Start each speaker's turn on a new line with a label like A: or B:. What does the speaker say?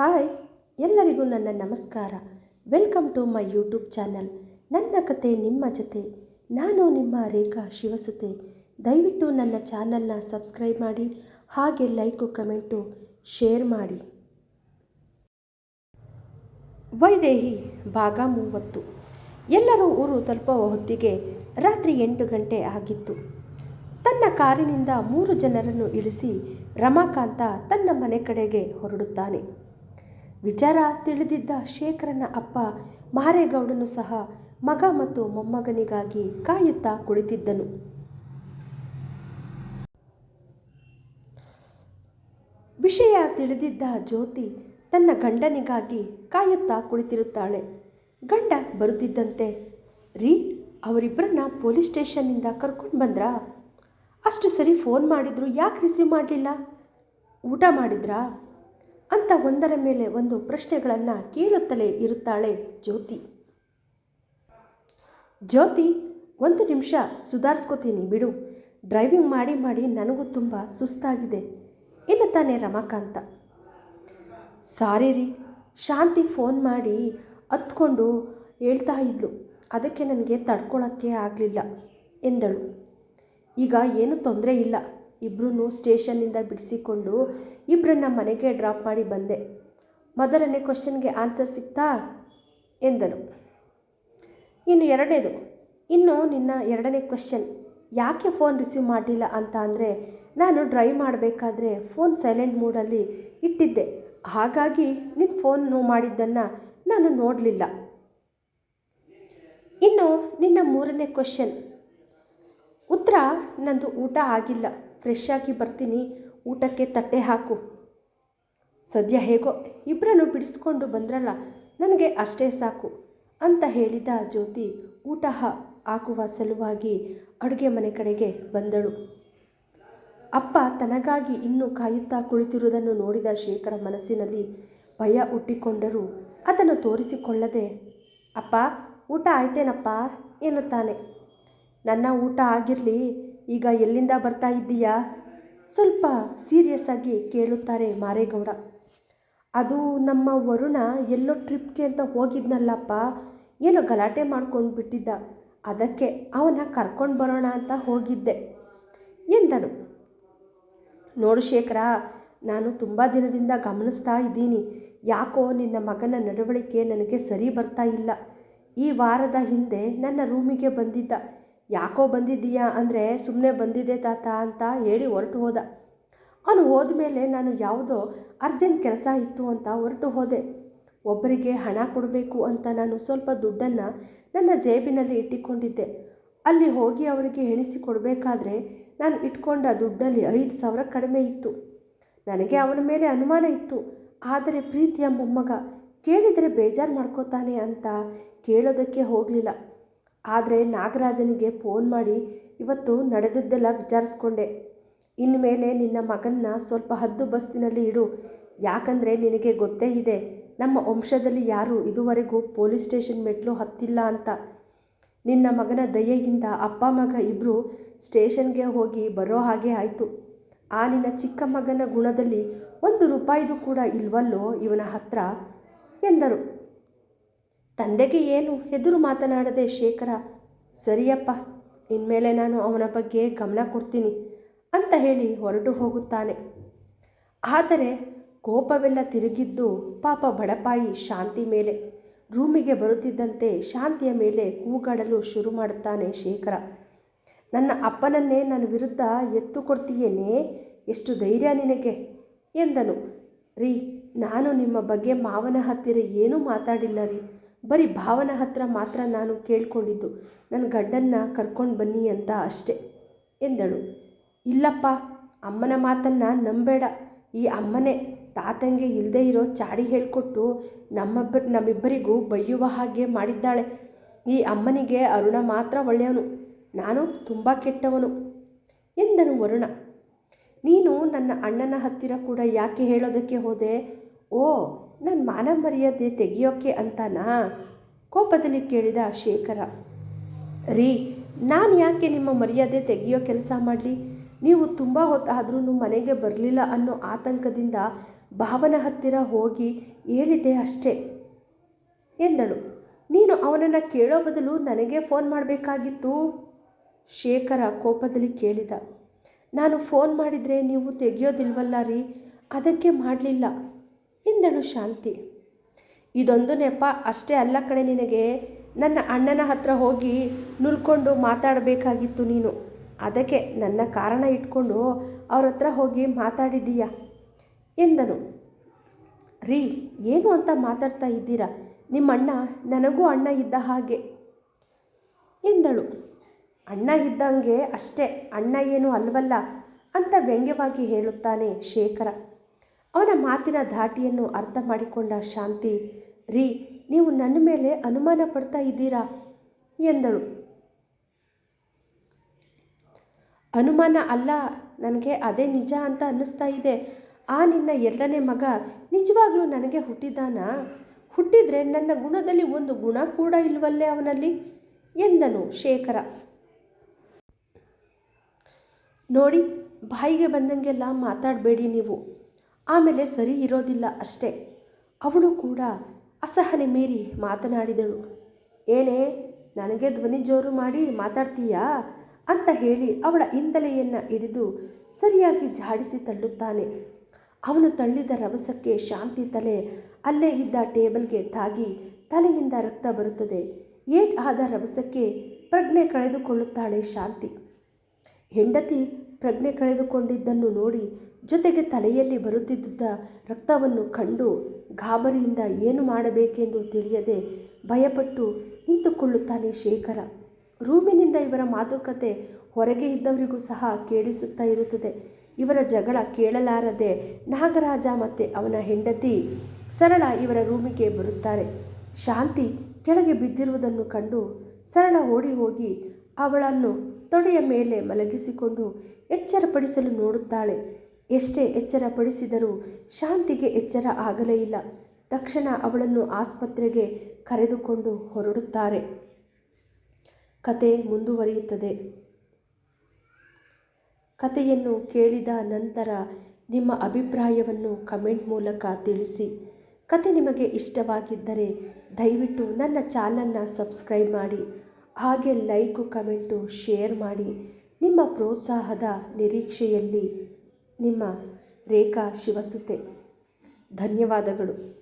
A: Hi, ಎಲ್ಲರಿಗೂ ನನ್ನ ನಮಸ್ಕಾರ. Welcome to my YouTube channel. ನನ್ನ ಕತೆ ನಿಮ್ಮ ಜೊತೆ. ನಾನು ನಿಮ್ಮ ರೇಖಾ ಶಿವಸುತೆ. ದಯವಿಟ್ಟು ನನ್ನ ಚಾನಲ್ನ ಸಬ್ಸ್ಕ್ರೈಬ್ ಮಾಡಿ, ಹಾಗೆ ಲೈಕು, ಕಮೆಂಟು ಶೇರ್ ಮಾಡಿ. ವೈದೇಹಿ, ಭಾಗ ಮೂವತ್ತು. ಎಲ್ಲರೂ ಊರು ತಲುಪುವ ಹೊತ್ತಿಗೆ ರಾತ್ರಿ ಎಂಟು ಗಂಟೆ ಆಗಿತ್ತು. ತನ್ನ ಕಾರಿನಿಂದ ಮೂರು ಜನರನ್ನು ಇಳಿಸಿ ರಮಾಕಾಂತ ತನ್ನ ಮನೆ ಕಡೆಗೆ ಹೊರಡುತ್ತಾನೆ. ವಿಚಾರ ತಿಳಿದಿದ್ದ ಶೇಖರನ ಅಪ್ಪ ಮಾರೇಗೌಡನು ಸಹ ಮಗ ಮತ್ತು ಮೊಮ್ಮಗನಿಗಾಗಿ ಕಾಯುತ್ತಾ ಕುಳಿತಿದ್ದನು. ವಿಷಯ ತಿಳಿದಿದ್ದ ಜ್ಯೋತಿ ತನ್ನ ಗಂಡನಿಗಾಗಿ ಕಾಯುತ್ತಾ ಕುಳಿತಿರುತ್ತಾಳೆ. ಗಂಡ ಬರುತ್ತಿದ್ದಂತೆ, ರೀ, ಅವರಿಬ್ಬರನ್ನ ಪೊಲೀಸ್ ಸ್ಟೇಷನ್ನಿಂದ ಕರ್ಕೊಂಡು ಬಂದ್ರಾ? ಅಷ್ಟು ಸರಿ ಫೋನ್ ಮಾಡಿದ್ರು ಯಾಕೆ ರಿಸೀವ್ ಮಾಡಲಿಲ್ಲ? ಊಟ ಮಾಡಿದ್ರಾ? ಅಂತ ಒಂದರ ಮೇಲೆ ಒಂದು ಪ್ರಶ್ನೆಗಳನ್ನು ಕೇಳುತ್ತಲೇ ಇರುತ್ತಾಳೆ ಜ್ಯೋತಿ. ಜ್ಯೋತಿ, ಒಂದು ನಿಮಿಷ ಸುಧಾರಿಸ್ಕೋತೀನಿ ಬಿಡು. ಡ್ರೈವಿಂಗ್ ಮಾಡಿ ಮಾಡಿ ನನಗೂ ತುಂಬ ಸುಸ್ತಾಗಿದೆ. ಎನ್ನುತ್ತಾನೆ ರಮಾಕಾಂತ. ಸಾರಿ ರೀ ಶಾಂತಿ ಫೋನ್ ಮಾಡಿ ಹತ್ಕೊಂಡು ಹೇಳ್ತಾ ಇದ್ಲು. ಅದಕ್ಕೆ ನನಗೆ ತಡ್ಕೊಳ್ಳೋಕ್ಕೆ ಆಗಲಿಲ್ಲ ಎಂದಳು. ಈಗ ಏನು ತೊಂದರೆ ಇಲ್ಲ. ಇಬ್ಬರೂ ಸ್ಟೇಷನ್ನಿಂದ ಬಿಡಿಸಿಕೊಂಡು ಇಬ್ಬರನ್ನ ಮನೆಗೆ ಡ್ರಾಪ್ ಮಾಡಿ ಬಂದೆ. ಮೊದಲನೇ ಕ್ವಶನ್ಗೆ ಆನ್ಸರ್ ಸಿಗ್ತಾ ಎಂದನು. ಇನ್ನು ಎರಡನೇದು, ಇನ್ನು ನಿನ್ನ ಎರಡನೇ ಕ್ವಶನ್ ಯಾಕೆ ಫೋನ್ ರಿಸೀವ್ ಮಾಡಲಿಲ್ಲ ಅಂತ ಅಂದರೆ ನಾನು ಡ್ರೈವ್ ಮಾಡಬೇಕಾದ್ರೆ ಫೋನ್ ಸೈಲೆಂಟ್ ಮೂಡಲ್ಲಿ ಇಟ್ಟಿದ್ದೆ. ಹಾಗಾಗಿ ನಿನ್ನ ಫೋನ್ ಮಾಡಿದ್ದನ್ನು ನಾನು ನೋಡಲಿಲ್ಲ. ಇನ್ನು ನಿನ್ನ ಮೂರನೇ ಕ್ವಶನ್ ಉತ್ತರ ನಂದು ಊಟ ಆಗಿಲ್ಲ. ಫ್ರೆಶ್ ಆಗಿ ಬರ್ತೀನಿ, ಊಟಕ್ಕೆ ತಟ್ಟೆ ಹಾಕು. ಸದ್ಯ ಹೇಗೋ ಇಬ್ಬರನ್ನು ಬಿಡಿಸ್ಕೊಂಡು ಬಂದ್ರಲ್ಲ, ನನಗೆ ಅಷ್ಟೇ ಸಾಕು ಅಂತ ಹೇಳಿದ ಜ್ಯೋತಿ ಊಟ ಹಾಕುವ ಸಲುವಾಗಿ ಅಡುಗೆ ಮನೆ ಕಡೆಗೆ ಬಂದಳು. ಅಪ್ಪ ತನಗಾಗಿ ಇನ್ನೂ ಕಾಯುತ್ತಾ ಕುಳಿತಿರುವುದನ್ನು ನೋಡಿದ ಶೇಖರ ಮನಸ್ಸಿನಲ್ಲಿ ಭಯ ಹುಟ್ಟಿಕೊಂಡರೂ ಅದನ್ನು ತೋರಿಸಿಕೊಳ್ಳದೆ, ಅಪ್ಪ, ಊಟ ಆಯ್ತೇನಪ್ಪ? ಎನ್ನುತ್ತಾನೆ. ನನ್ನ ಊಟ ಆಗಿರಲಿ ಈಗ ಎಲ್ಲಿಂದ ಬರ್ತಾ ಇದ್ದೀಯಾ? ಸ್ವಲ್ಪ ಸೀರಿಯಸ್ ಆಗಿ ಕೇಳುತ್ತಾರೆ ಮಾರೇಗೌಡ. ಅದು ನಮ್ಮ ವರುಣ ಎಲ್ಲೋ ಟ್ರಿಪ್ಗೆ ಅಂತ ಹೋಗಿದ್ನಲ್ಲಪ್ಪ. ಏನೋ ಗಲಾಟೆ ಮಾಡ್ಕೊಂಡು ಬಿಟ್ಟಿದ್ದ. ಅದಕ್ಕೆ ಅವನ ಕರ್ಕೊಂಡು ಬರೋಣ ಅಂತ ಹೋಗಿದ್ದೆ. ಎಂದನು. ನೋಡು ಶೇಖರ, ನಾನು ತುಂಬ ದಿನದಿಂದ ಗಮನಿಸ್ತಾ ಇದ್ದೀನಿ. ಯಾಕೋ ನಿನ್ನ ಮಗನ ನಡವಳಿಕೆ ನನಗೆ ಸರಿ ಬರ್ತಾ ಇಲ್ಲ. ಈ ವಾರದ ಹಿಂದೆ ನನ್ನ ರೂಮಿಗೆ ಬಂದಿದ್ದ. ಯಾಕೋ ಬಂದಿದ್ದೀಯಾ? ಅಂದರೆ ಸುಮ್ಮನೆ ಬಂದಿದೆ ತಾತ ಅಂತ ಹೇಳಿ ಹೊರಟು ಹೋದ. ಅವನು ಹೋದ ಮೇಲೆ ನಾನು ಯಾವುದೋ ಅರ್ಜೆಂಟ್ ಕೆಲಸ ಇತ್ತು ಅಂತ ಹೊರಟು ಹೋದೆ. ಒಬ್ಬರಿಗೆ ಹಣ ಕೊಡಬೇಕು ಅಂತ ನಾನು ಸ್ವಲ್ಪ ದುಡ್ಡನ್ನು ನನ್ನ ಜೇಬಿನಲ್ಲಿ ಇಟ್ಟುಕೊಂಡಿದ್ದೆ. ಅಲ್ಲಿ ಹೋಗಿ ಅವರಿಗೆ ಎಣಿಸಿ ಕೊಡಬೇಕಾದ್ರೆ ನಾನು ಇಟ್ಕೊಂಡ ದುಡ್ಡಲ್ಲಿ ಐದು ಸಾವಿರ ಕಡಿಮೆ ಇತ್ತು. ನನಗೆ ಅವನ ಮೇಲೆ ಅನುಮಾನ ಇತ್ತು. ಆದರೆ ಪ್ರೀತಿಯ ಮೊಮ್ಮಗ ಕೇಳಿದರೆ ಬೇಜಾರು ಮಾಡ್ಕೋತಾನೆ ಅಂತ ಕೇಳೋದಕ್ಕೆ ಹೋಗಲಿಲ್ಲ. ಆದರೆ ನಾಗರಾಜನಿಗೆ ಫೋನ್ ಮಾಡಿ ಇವತ್ತು ನಡೆದದ್ದೆಲ್ಲ ವಿಚಾರಿಸ್ಕೊಂಡೆ. ಇನ್ಮೇಲೆ ನಿನ್ನ ಮಗನ್ನ ಸ್ವಲ್ಪ ಹದ್ದು ಬಸ್ತಿನಲ್ಲಿ ಇಡು. ಯಾಕಂದರೆ ನಿನಗೆ ಗೊತ್ತೇ ಇದೆ, ನಮ್ಮ ವಂಶದಲ್ಲಿ ಯಾರು ಇದುವರೆಗೂ ಪೊಲೀಸ್ ಸ್ಟೇಷನ್ ಮೆಟ್ಲು ಹತ್ತಿಲ್ಲ ಅಂತ. ನಿನ್ನ ಮಗನ ದಯೆಯಿಂದ ಅಪ್ಪ ಮಗ ಇಬ್ಬರು ಸ್ಟೇಷನ್ಗೆ ಹೋಗಿ ಬರೋ ಹಾಗೆ ಆಯಿತು. ಆ ನಿನ್ನ ಚಿಕ್ಕ ಮಗನ ಗುಣದಲ್ಲಿ ಒಂದು ರೂಪಾಯಿದು ಕೂಡ ಇಲ್ವಲ್ಲೋ ಇವನ ಹತ್ರ? ಎಂದರು. ತಂದೆಗೆ ಏನು? ಎದುರು ಮಾತನಾಡದೆ, ಶೇಖರ, ಸರಿಯಪ್ಪ, ಇನ್ಮೇಲೆ ನಾನು ಅವನ ಬಗ್ಗೆ ಗಮನ ಕೊಡ್ತೀನಿ ಅಂತ ಹೇಳಿ ಹೊರಟು ಹೋಗುತ್ತಾನೆ. ಆದರೆ ಕೋಪವೆಲ್ಲ ತಿರುಗಿದ್ದು ಪಾಪ ಬಡಪಾಯಿ ಶಾಂತಿ ಮೇಲೆ, ರೂಮಿಗೆ ಬರುತ್ತಿದ್ದಂತೆ ಶಾಂತಿಯ ಮೇಲೆ ಕೂಗಾಡಲು ಶುರು ಮಾಡುತ್ತಾನೆ ಶೇಖರ. ನನ್ನ ಅಪ್ಪನನ್ನೇ ನನ್ನ ವಿರುದ್ಧ ಎತ್ತು ಕೊಡ್ತೀಯೇನೇ? ಎಷ್ಟು ಧೈರ್ಯ ನಿನಗೆ? ಎಂದನು. ರೀ, ನಾನು ನಿಮ್ಮ ಬಗ್ಗೆ ಮಾವನ ಹತ್ತಿರ ಏನೂ ಮಾತಾಡಿಲ್ಲ ರೀ. ಬರೀ ಭಾವನ ಹತ್ರ ಮಾತ್ರ ನಾನು ಕೇಳ್ಕೊಂಡಿದ್ದು. ನನ್ನ ಗಂಡನ್ನ ಕರ್ಕೊಂಡು ಬನ್ನಿ ಅಂತ ಅಷ್ಟೆ, ಎಂದಳು. ಇಲ್ಲಪ್ಪ, ಅಮ್ಮನ ಮಾತನ್ನು ನಂಬೇಡ. ಈ ಅಮ್ಮನೇ ತಾತಂಗೆ ಇಲ್ಲದೆ ಇರೋ ಚಾಡಿ ಹೇಳಿಕೊಟ್ಟು ನಮ್ಮಬ್ಬ, ನಮ್ಮಿಬ್ಬರಿಗೂ ಬೈಯುವ ಹಾಗೆ ಮಾಡಿದ್ದಾಳೆ. ಈ ಅಮ್ಮನಿಗೆ ಅರುಣ ಮಾತ್ರ ಒಳ್ಳೆಯವನು. ನಾನು ತುಂಬ ಕೆಟ್ಟವನು, ಎಂದನು ವರುಣ. ನೀನು ನನ್ನ ಅಣ್ಣನ ಹತ್ತಿರ ಕೂಡ ಯಾಕೆ ಹೇಳೋದಕ್ಕೆ ಹೋದೆ? ಓ ನನ್ನ ಮಾನ ಮರ್ಯಾದೆ ತೆಗಿಯೋಕೆ ಅಂತನಾ? ಕೋಪದಲ್ಲಿ ಕೇಳಿದ ಶೇಖರ. ರೀ, ನಾನು ಯಾಕೆ ನಿಮ್ಮ ಮರ್ಯಾದೆ ತೆಗೆಯೋ ಕೆಲಸ ಮಾಡಲಿ? ನೀವು ತುಂಬ ಹೊತ್ತಾದ್ರೂ ಮನೆಗೆ ಬರಲಿಲ್ಲ ಅನ್ನೋ ಆತಂಕದಿಂದ ಭಾವನ ಹತ್ತಿರ ಹೋಗಿ ಹೇಳಿದ್ದೆ ಅಷ್ಟೇ. ಎಂದಳು, ನೀನು ಅವನನ್ನು ಕೇಳೋ ಬದಲು ನನಗೆ ಫೋನ್ ಮಾಡಬೇಕಾಗಿತ್ತು? ಶೇಖರ ಕೋಪದಲ್ಲಿ ಕೇಳಿದ, ನಾನು ಫೋನ್ ಮಾಡಿದರೆ ನೀವು ತೆಗೆಯೋದಿಲ್ವಲ್ಲ ರೀ, ಅದಕ್ಕೆ ಮಾಡಲಿಲ್ಲ. ಎಂದಳು ಶಾಂತಿ. ಇದೊಂದು ನೆಪ ಅಷ್ಟೇ ಅಲ್ಲ ಕಣೆ ನಿನಗೆ. ನನ್ನ ಅಣ್ಣನ ಹತ್ರ ಹೋಗಿ ನುಲ್ಕೊಂಡು ಮಾತಾಡಬೇಕಾಗಿತ್ತು ನೀನು. ಅದಕ್ಕೆ ನನ್ನ ಕಾರಣ ಇಟ್ಕೊಂಡು ಅವ್ರ ಹತ್ರ ಹೋಗಿ ಮಾತಾಡಿದ್ದೀಯ? ಎಂದನು. ರೀ, ಏನು ಅಂತ ಮಾತಾಡ್ತಾ ಇದ್ದೀರಾ? ನಿಮ್ಮ ಅಣ್ಣ ನನಗೂ ಅಣ್ಣ ಇದ್ದ ಹಾಗೆ. ಎಂದಳು. ಅಣ್ಣ ಇದ್ದಂಗೆ ಅಷ್ಟೇ, ಅಣ್ಣ ಏನು ಅಲ್ವಲ್ಲ ಅಂತ ವ್ಯಂಗ್ಯವಾಗಿ ಹೇಳುತ್ತಾನೆ ಶೇಖರ. ಅವನ ಮಾತಿನ ಧಾಟಿಯನ್ನು ಅರ್ಥ ಮಾಡಿಕೊಂಡ ಶಾಂತಿ, ರೀ, ನೀವು ನನ್ನ ಮೇಲೆ ಅನುಮಾನ ಪಡ್ತಾ ಇದ್ದೀರಾ? ಎಂದಳು. ಅನುಮಾನ ಅಲ್ಲ, ನನಗೆ ಅದೇ ನಿಜ ಅಂತ ಅನ್ನಿಸ್ತಾ ಇದೆ. ಆ ನಿನ್ನ ಎರಡನೇ ಮಗ ನಿಜವಾಗ್ಲೂ ನನಗೆ ಹುಟ್ಟಿದಾನ? ಹುಟ್ಟಿದ್ರೆ ನನ್ನ ಗುಣದಲ್ಲಿ ಒಂದು ಗುಣ ಕೂಡ ಇಲ್ವಲ್ಲೇ ಅವನಲ್ಲಿ? ಎಂದನು ಶೇಖರ. ನೋಡಿ, ಬಾಯಿಗೆ ಬಂದಂಗೆಲ್ಲ ಮಾತಾಡಬೇಡಿ ನೀವು. ಆಮೇಲೆ ಸರಿ ಇರೋದಿಲ್ಲ ಅಷ್ಟೇ. ಅವಳು ಕೂಡ ಅಸಹನೆ ಮೀರಿ ಮಾತನಾಡಿದಳು. ಏನೇ ನನಗೆ ಧ್ವನಿ ಜೋರು ಮಾಡಿ ಮಾತಾಡ್ತೀಯಾ? ಅಂತ ಹೇಳಿ ಅವಳ ಹಿಂದಲೆಯನ್ನು ಹಿಡಿದು ಸರಿಯಾಗಿ ಜಾಡಿಸಿ ತಳ್ಳುತ್ತಾನೆ. ಅವನು ತಳ್ಳಿದ ರಭಸಕ್ಕೆ ಶಾಂತಿ ತಲೆ, ಅಲ್ಲೇ ಇದ್ದ ಟೇಬಲ್ಗೆ ತಾಗಿ ತಲೆಯಿಂದ ರಕ್ತ ಬರುತ್ತದೆ. ಏಟ್ ಆದ ರಭಸಕ್ಕೆ ಪ್ರಜ್ಞೆ ಕಳೆದುಕೊಳ್ಳುತ್ತಾಳೆ ಶಾಂತಿ. ಹೆಂಡತಿ ಪ್ರಜ್ಞೆ ಕಳೆದುಕೊಂಡಿದ್ದನ್ನು ನೋಡಿ ಜೊತೆಗೆ ತಲೆಯಲ್ಲಿ ಬರುತ್ತಿದ್ದ ರಕ್ತವನ್ನು ಕಂಡು ಗಾಬರಿಯಿಂದ ಏನು ಮಾಡಬೇಕೆಂದು ತಿಳಿಯದೆ ಭಯಪಟ್ಟು ನಿಂತುಕೊಳ್ಳುತ್ತಾನೆ ಶೇಖರ. ರೂಮಿನಿಂದ ಇವರ ಮಾತುಕತೆ ಹೊರಗೆ ಇದ್ದವರಿಗೂ ಸಹ ಕೇಳಿಸುತ್ತಾ ಇರುತ್ತದೆ. ಇವರ ಜಗಳ ಕೇಳಲಾರದೆ ನಾಗರಾಜ ಮತ್ತು ಅವನ ಹೆಂಡತಿ ಸರಳ ಇವರ ರೂಮಿಗೆ ಬರುತ್ತಾರೆ. ಶಾಂತಿ ಕೆಳಗೆ ಬಿದ್ದಿರುವುದನ್ನು ಕಂಡು ಸರಳ ಓಡಿ ಹೋಗಿ ಅವಳನ್ನು ತೊಡೆಯ ಮೇಲೆ ಮಲಗಿಸಿಕೊಂಡು ಎಚ್ಚರಪಡಿಸಲು ನೋಡುತ್ತಾಳೆ. ಎಷ್ಟೇ ಎಚ್ಚರಪಡಿಸಿದರೂ ಶಾಂತಿಗೆ ಎಚ್ಚರ ಆಗಲೇ ಇಲ್ಲ. ತಕ್ಷಣ ಅವಳನ್ನು ಆಸ್ಪತ್ರೆಗೆ ಕರೆದುಕೊಂಡು ಹೊರಡುತ್ತಾರೆ. ಕತೆ ಮುಂದುವರಿಯುತ್ತದೆ. ಕತೆಯನ್ನು ಕೇಳಿದ ನಂತರ ನಿಮ್ಮ ಅಭಿಪ್ರಾಯವನ್ನು ಕಮೆಂಟ್ ಮೂಲಕ ತಿಳಿಸಿ. ಕತೆ ನಿಮಗೆ ಇಷ್ಟವಾಗಿದ್ದರೆ ದಯವಿಟ್ಟು ನನ್ನ ಚಾನಲ್ನ ಸಬ್ಸ್ಕ್ರೈಬ್ ಮಾಡಿ. ಹಾಗೆ ಲೈಕು, ಕಮೆಂಟು, ಶೇರ್ ಮಾಡಿ. ನಿಮ್ಮ ಪ್ರೋತ್ಸಾಹದ ನಿರೀಕ್ಷೆಯಲ್ಲಿ ನಿಮ್ಮ ರೇಖಾ ಶಿವಸುತೆ. ಧನ್ಯವಾದಗಳು.